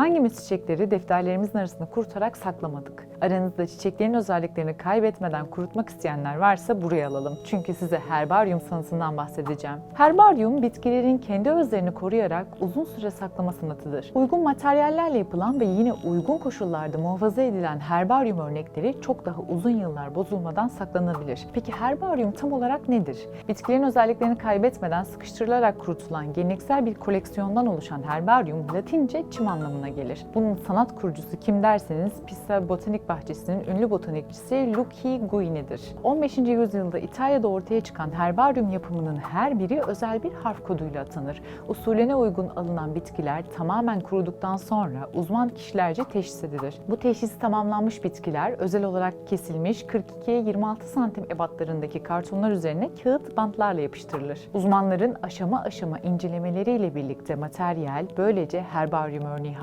Hangimiz çiçekleri defterlerimizin arasında kurutarak saklamadık? Aranızda çiçeklerin özelliklerini kaybetmeden kurutmak isteyenler varsa buraya alalım. Çünkü size herbaryum sanatından bahsedeceğim. Herbaryum bitkilerin kendi özlerini koruyarak uzun süre saklama sanatıdır. Uygun materyallerle yapılan ve yine uygun koşullarda muhafaza edilen herbaryum örnekleri çok daha uzun yıllar bozulmadan saklanabilir. Peki herbaryum tam olarak nedir? Bitkilerin özelliklerini kaybetmeden sıkıştırılarak kurutulan geleneksel bir koleksiyondan oluşan herbaryum Latince çim anlamına gelir. Bunun sanat kurucusu kim derseniz Pisa Botanik Bahçesi'nin ünlü botanikçisi Luigi Guini'dir. 15. yüzyılda İtalya'da ortaya çıkan herbaryum yapımının her biri özel bir harf koduyla atanır. Usulüne uygun alınan bitkiler tamamen kuruduktan sonra uzman kişilerce teşhis edilir. Bu teşhis tamamlanmış bitkiler özel olarak kesilmiş 42'ye 26 santim ebatlarındaki kartonlar üzerine kağıt bantlarla yapıştırılır. Uzmanların aşama aşama incelemeleriyle birlikte materyal böylece herbaryum örneği